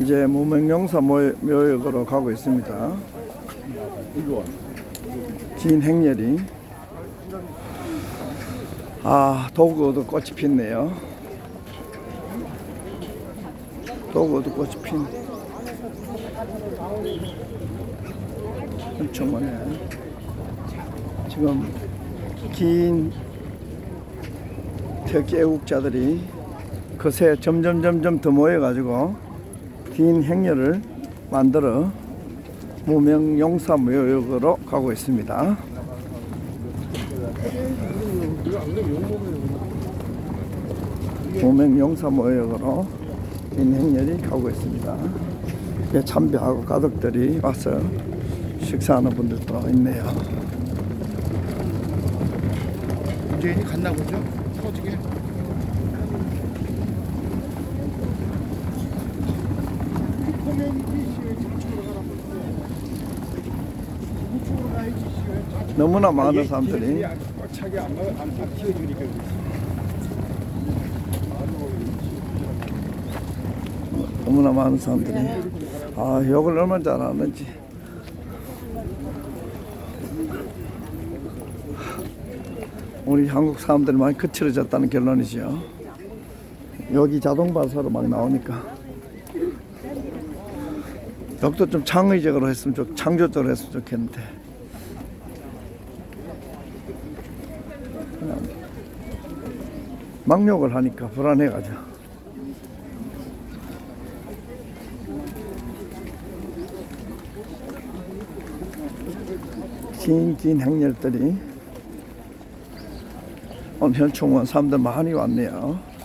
이제 무명용사 모- 묘역으로 가고 있습니다. 긴 행렬이 아 도구도 꽃이 폈네요. 도구도 꽃이 핀 엄청 많네. 지금 긴 태극기 애국자들이 그새 점점 점점 더 모여가지고 긴 행렬을 만들어 무명 용사 묘역으로 가고 있습니다. 무명 용사 묘역으로 긴 행렬이 가고 있습니다. 이제 참배하고 가족들이 와서 식사하는 분들도 있네요. 문재인이 갔나 보죠? 터지게. 너무나 많은 사람들이. 차게 안 안. 너무나 많은 사람들이. 아 욕을 얼마나 잘하는지. 우리 한국 사람들이 많이 거칠어졌다는 결론이죠. 여기 자동 발사로 막 나오니까 욕도 좀 창의적으로 했으면 좋 창조적으로 했으면 좋겠는데. 그냥 막 욕을 하니까 불안해가지고. 긴긴 행렬들이. 오늘 현충원 사람들 많이 왔네요.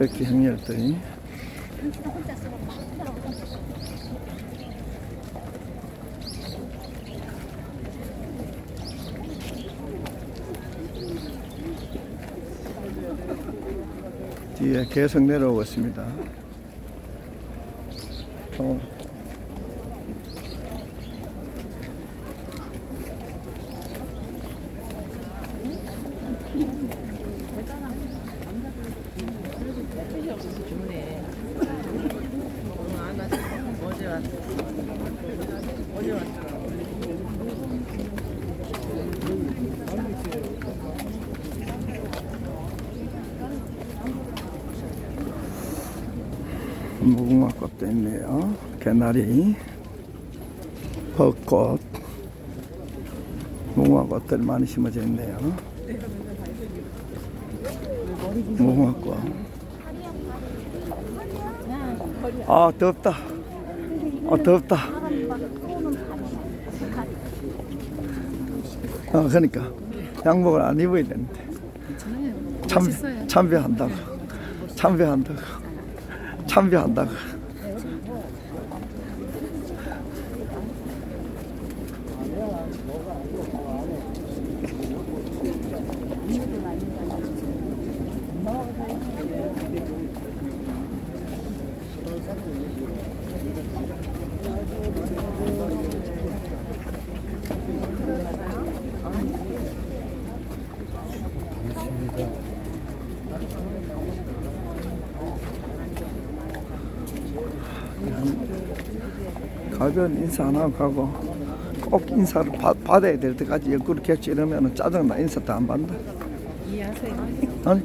이렇게 행렬들이 뒤에 계속 내려오고 있습니다. 어. 무궁화 꽃도 있네요. 개나리, 벚꽃, 무궁화 꽃들 많이 심어져 있네요. 무궁화 꽃. 아 덥다. 아 덥다. 아 그러니까 양복을 안 입어야 되는데. 참 참배한다고. 참배한다고. 참배한다고. 가면 인사 안 하고 가고 꼭 인사를 받, 받아야 될 때까지 옆구리 겠지 이러면 짜증나 인사도 안 받는다. 이해하세요. 아니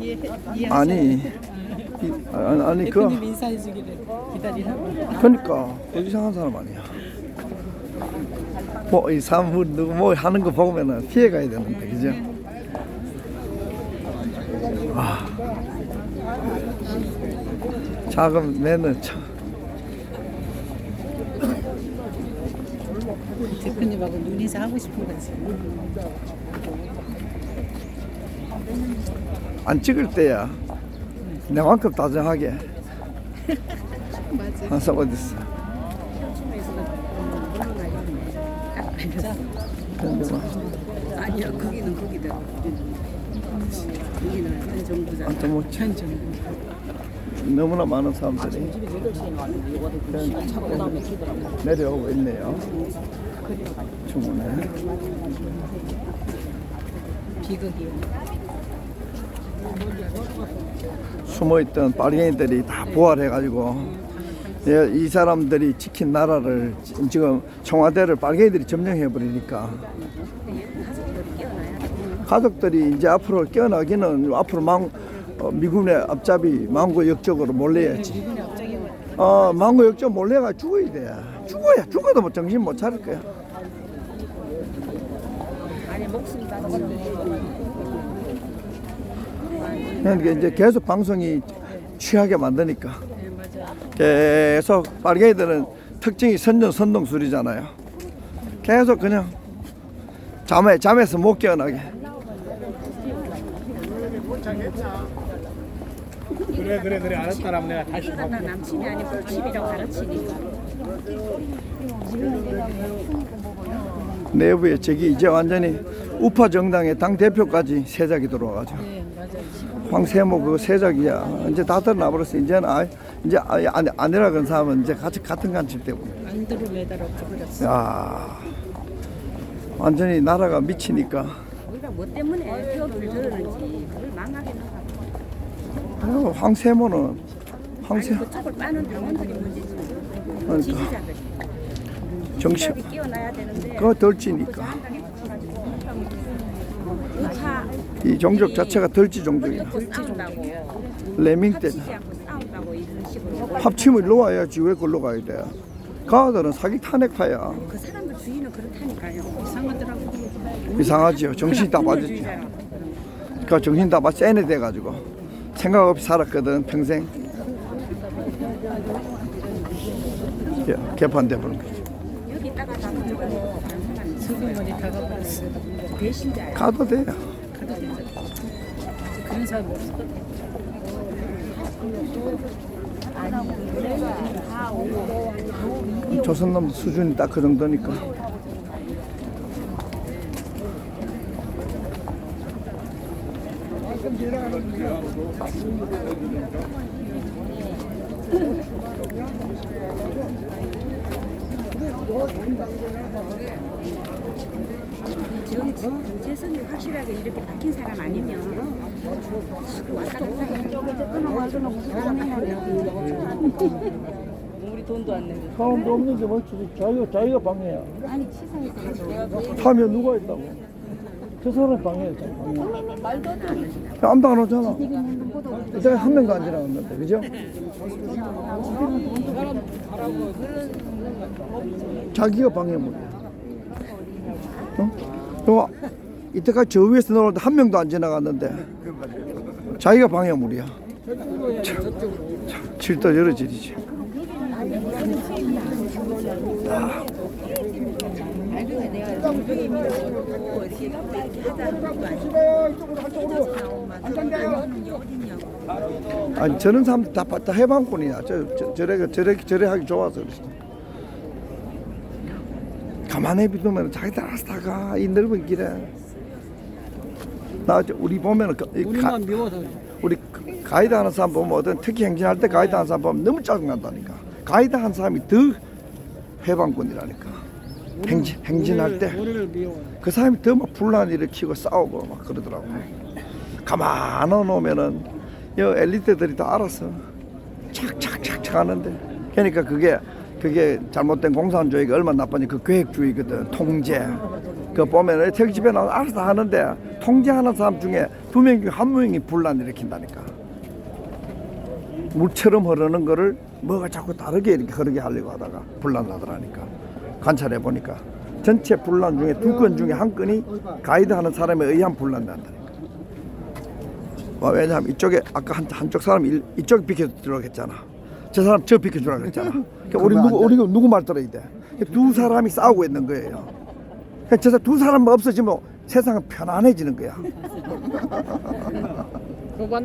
이해 이해. 아니 이, 아니, 아니 그 대표님 인사해 주기를 기다리라고. 그러니까 그 이상한 사람 아니야. 뭐 이 사람 뭐 누구 뭐 하는 거 보면은 피해 가야 되는데 그죠? 아 작은 매는 참 대표님하고 눈인사 하고 싶은 거지. 안 찍을 때야 내만큼 다정하게 맞아. 한사 어딨어 근데 뭐 아니야 거기는 거기다. 여기는 현 정부장. 아무튼 뭐현 정부. 너무나 많은 사람들이 내려오고 있네요. 비극이요. 숨어있던 빨갱이들이 다 부활해가지고 예, 이 사람들이 지킨 나라를 지- 지금 청와대를 빨갱이들이 점령해 버리니까 가족들이 이제 앞으로 깨어나기는 앞으로 망 어, 미군의 앞잡이 망고 역적으로 뭐어 망고 역적 몰래가 죽어야 돼. 죽어야 죽어도 뭐 정신 못 차릴 거야. 그러니까 이제 계속 방송이 취하게 만드니까. 네. 계속 빨갱이들은 특징이 선전 선동술이잖아요. 계속 그냥 잠에 잠에서 못 깨어나게. 그래 그래 그래 알았다라면 내가 다시 나 남친이 아니고 집이라고 가르치니까. 내부에 저기 이제 완전히 우파 정당의 당 대표까지 세작이 들어와가지고 네. 황세모 그 세작이야 이제 다 드러나 버렸어 이제는 아 이제 아예 안 아니라 그런 사람은 이제 같이 같은 간첩 때문에 안드로메다로 가버렸어. 야 완전히 나라가 미치니까 우리가 뭐 때문에 표를 들었는지 그걸 망하게 나가. 어, 황세모는 황세 그쪽을 빠는 당원들이 문제지. 그러니까. 지지자들이. 정신 지지자들이 깨어나야 되는데. 그거 덜지니까 이 종족 자체가 덜지 종족이야 그 레밍 때 합치지 않고 싸운다고 이런 식으로. 합치면 일로 와야지 왜 걸로 가야 돼? 가들은 사기 탄핵파야. 그 사람들 주의는 그렇다니까요. 이상하더라고. 이상하지요. 정신이 다 빠졌지. 그 정신 다 빠져 쎄네 돼가지고. 생각 없이 살았거든 평생 예, 개판돼 버린 거지 여기 있다가 다 들어가고 다른 사람이 수금머리 다 가버렸어. 배신자예요. 가도 돼요 가도 되죠. 그런 사람 없었거든. 조선놈 수준이 딱 그 정도니까 정, 정체성이 확실하게 이렇게 박힌 사람 아니면 왔다 우리 돈도 안 내고. 사람도 없는 게 뭐지 자기가 자기가 방해야 아니 치사해서 하면 누가 있다고 저 사람 방해했잖아 방해 안도 안 오잖아 이때가 한 명도 안 지나갔는데 그죠? 자기가 방해물이야 어? 또 이때까지 저 위에서 때한 명도 안 지나갔는데 자기가 방해물이야 참, 참, 질도 여러 질이지 아니 저런 사람들 다, 다 해방꾼이야. 저, 저 저래 저래 저래 하기 좋아서 그러지. 가만히 비두면 자기들 알아서 다가 이 넓은 길에. 나 저- 우리 보면은 그- 이 가, 미워서. 우리 그 가이드 하는 사람 보면 어떤 특히 행진할 때 가이드 하는 사람 보면 너무 짜증난다니까. 가이드 하는 사람이 더 해방꾼이라니까. 행진 행진할 때. 그 사람이 더 막 분란 일으키고 싸우고 막 그러더라고. 가만 놓으면은 여 엘리트들이 다 알아서 착착착착 하는데. 그러니까 그게 그게 잘못된 공산주의가 얼마나 나쁜지 그 계획주의거든. 통제. 그 보면은 택집에 나와 알아서 다 하는데 통제하는 사람 중에 두 명 중에 한 명이 분란 일으킨다니까. 물처럼 흐르는 거를 뭐가 자꾸 다르게 이렇게 흐르게 하려고 하다가 분란 나더라니까. 관찰해 보니까 전체 분란 중에 두 건 중에 한 건이 가이드 하는 사람에 의한 분란. 와, 왜냐하면 이쪽에 아까 한, 한쪽 사람이 일- 이쪽 비켜주라고 했잖아. 저 사람 저 비켜주라고 했잖아. 그러니까 우리 누구 우리 누구 말 들어야 돼. 두 사람이 싸우고 있는 거예요. 그러니까 저두 사람만 없어지면 세상은 편안해지는 거야.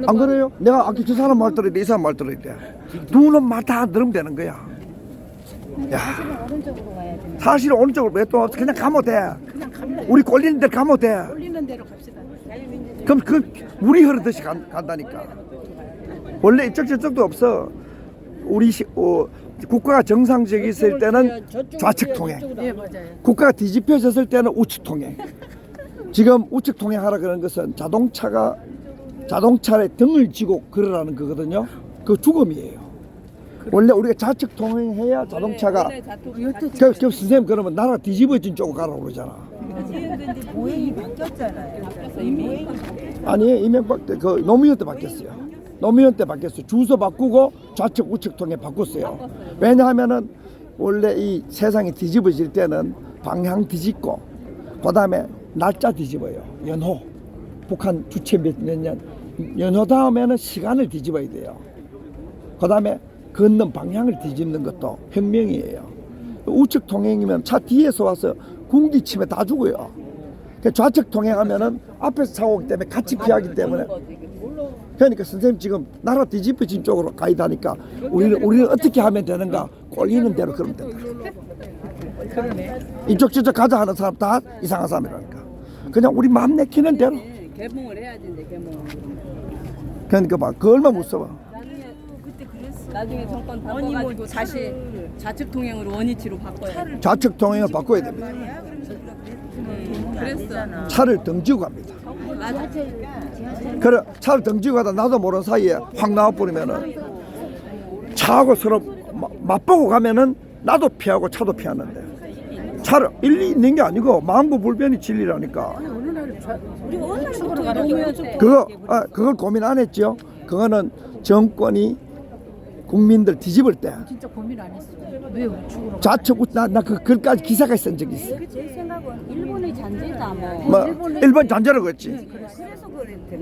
안 그래요? 내가 아까 저 사람 말 들어야 돼, 이 사람 말 들어야 돼. 두 놈만 다 들으면 되는 거야. 야. 사실은 오른쪽으로 왜또 없어? 그냥 가면 돼. 우리 꼴리는 대로 가면 돼. 홀리는 대로 갑시다. 그럼 그 물이 흐르듯이 간, 간다니까. 원래 이쪽 저쪽도 없어. 우리 시, 어, 국가가 정상적이 있을 때는 좌측 통행. 국가가 뒤집혀졌을 때는 우측 통행. 지금 우측 통행하라 그런 것은 자동차가 자동차에 등을 쥐고 걸으라는 거거든요. 그 죽음이에요. 원래 우리가 좌측 통행해야 자동차가 그, 그 선생님 그러면 나라 뒤집어진 쪽으로 가라고 그러잖아. 보행이 바뀌었잖아요. 아니 이명박 때 그 노무현 때 바뀌었어요. 노무현 때 바뀌었어요. 주소 바꾸고 좌측 우측 통해 바꿨어요. 왜냐하면은 원래 이 세상이 뒤집어질 때는 방향 뒤집고 그다음에 날짜 뒤집어요. 연호 북한 주체 몇년 연호 다음에는 시간을 뒤집어야 돼요. 그다음에 걷는 방향을 뒤집는 것도 혁명이에요. 우측 통행이면 차 뒤에서 와서 궁디 치면 다 죽어요. 그 좌측 통행하면은 앞에서 사고 오기 때문에 같이 피하기 때문에 그러니까 선생님 지금 나라 뒤집어진 쪽으로 가이다니까 우리는 우리는 어떻게 하면 되는가 꼴리는 대로 그러면 된다. 이쪽 저쪽 가자 하는 사람 다 이상한 사람이라니까. 그냥 우리 마음 내키는 대로. 개봉을 해야지 이제 개봉. 그러니까 봐, 그 얼마 무서워. 나중에 정권 바꿔가지고 다시 좌측 통행으로 원위치로 바꿔야. 좌측 통행을 바꿔야 됩니다. 그랬어. 차를 등지고 갑니다. 맞아. 그래 차를 등지고 가다 나도 모르는 사이에 확 나와버리면은 차하고 서로 마- 맞보고 가면은 나도 피하고 차도 피하는데 차를 일리 있는 게 아니고 망부 불변이 진리라니까 그거 아, 그걸 고민 안 했죠 그거는 정권이 국민들 뒤집을 때 진짜 고민 안 했어. 왜 우측으로? 좌측 나나 그 글까지 기사가 쓴 적이 있어 제 생각은 일본의 잔재다 뭐. 뭐 일본 잔재라고 했지 그래서 그랬대.